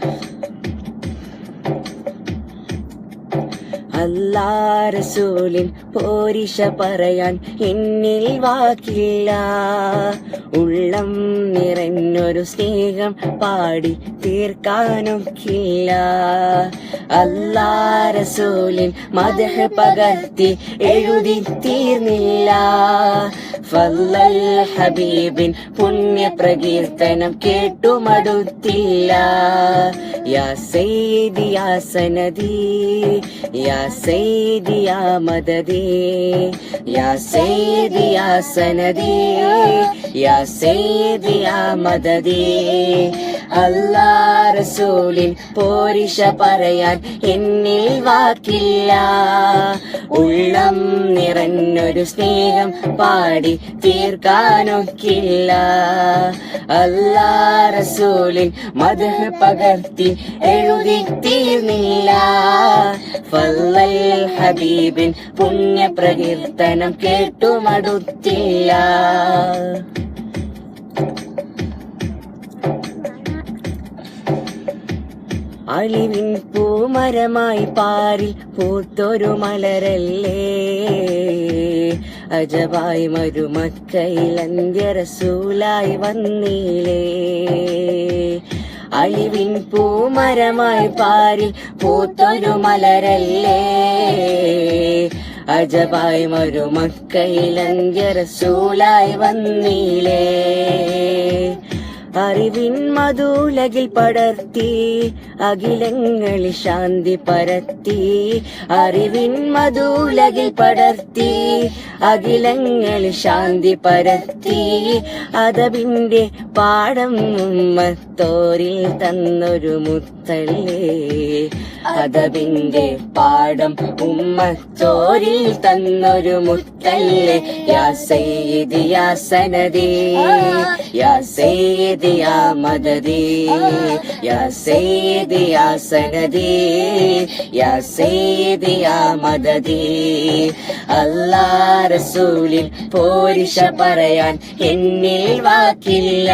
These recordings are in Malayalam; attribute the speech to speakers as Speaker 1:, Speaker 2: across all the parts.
Speaker 1: Thank you. അല്ലാ റസൂലിൻ പോരിഷ പറയാൻ എന്നിൽ വാക്കില്ല. ഉള്ളം നിറഞ്ഞൊരു സ്നേഹം പാടി തീർക്കാനൊക്കില്ല. അല്ലാ റസൂലിൻ മദഹ പകർത്തി എഴുതി തീർന്നില്ല. ഫല്ലൽ ഹബീബിൻ പുണ്യ പ്രകീർത്തനം കേട്ടു മടുത്തില്ല യാ സൈദി യാ സനദി യാ സൈദി യാ മദദി യാ സൈദി യാ സനദി യാ സൈദി യാ മദദി അല്ലാ റസൂലിൻ പോരിഷ പറയാൻ എന്നിൽ വാക്കില്ല ഉള്ളം നിറഞ്ഞൊരു സ്നേഹം പാടി തീർക്കാനൊക്കില്ല. അല്ലാ റസൂലിൻ മദഹ പകർത്തി എഴുതി തീർന്നില്ല. ഫല്ലൽ ഹബീബിൻ പുണ്യ പ്രകീർത്തനം കേട്ടു അളിവിൻ പൂമരമായി പാരിൽ പൂത്തൊരു മലരല്ലേ? അജബായി മരുമക്കയിൽ അന്ത്യരസൂലായി വന്നീലേ? അളിവിൻ പൂമരമായി പാരിൽ പൂത്തൊരു മലരല്ലേ? അജബായി മരുമക്കയിൽ അന്ത്യരസൂലായി വന്നീലേ? അറിവിൻ മധുലകിൽ പടർത്തി അഖിലങ്ങളിൽ ശാന്തി പരത്തി. അറിവിൻ മധുലകിൽ പടർത്തി അഖിലങ്ങളിൽ ശാന്തി പരത്തി. അതവിന്റെ പാടം ഉമ്മത്തോരിൽ തന്നൊരു മുത്തല്ലേ. അതവിന്റെ പാടം ഉമ്മത്തോരിൽ തന്നൊരു മുത്തല്ലേ യാ സയ്യിദി യാ സനദി യാ സയ്യിദി യാ മദദി യാ സയ്യിദി യാ സനദി യാ സയ്യിദി യാ മദദി. അല്ലാ റസൂലിൽ പോരിഷ പറയാൻ എന്നിൽ വാക്കില്ല.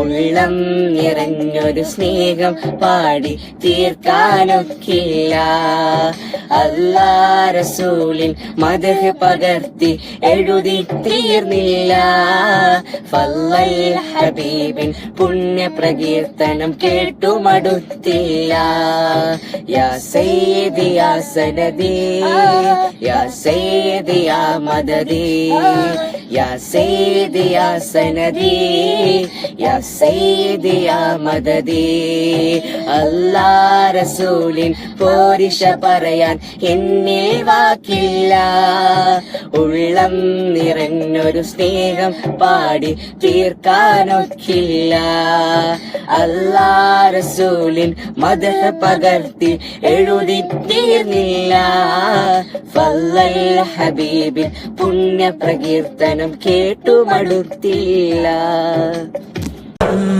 Speaker 1: ഉള്ളം നിറഞ്ഞൊരു സ്നേഹം പാടി തീർക്കാനൊക്കില്ല. അല്ലാ റസൂലിൻ മദഹ പകർത്തി എഴുതി തീർന്നില്ല. ഫല്ലൽ ഹബീബിൻ പുണ്യ പ്രകീർത്തനം കേട്ടു മടുത്തില്ല. യാ സയ്യിദി യാ സനദി യാ സയ്യിദി യാ മദദി യാ സയ്യിദി യാ സനദി യാ സയ്യിദി യാ മദദി. അല്ലാ റസൂലിൻ പോരിഷ പറയാൻ എന്നിൽ വാക്കില്ല. ഉള്ളം നിറഞ്ഞൊരു സ്നേഹം പാടി തീർക്കാനൊക്കില്ല അല്ലാ റസൂലിൻ മത പകർത്തി എഴുതി തീർന്നില്ല ഫല്ലൽ ഹബീബിൻ പുണ്യ പ്രകീർത്തനം കേട്ടു മടുത്തില്ല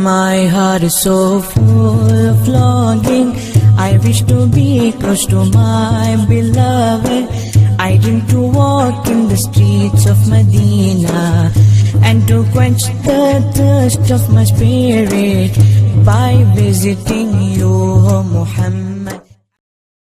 Speaker 2: My heart is so full of longing. I wish to be close to my beloved. I dream to the streets of Medina and to quench the thirst of my spirit by visiting you, O Muhammad.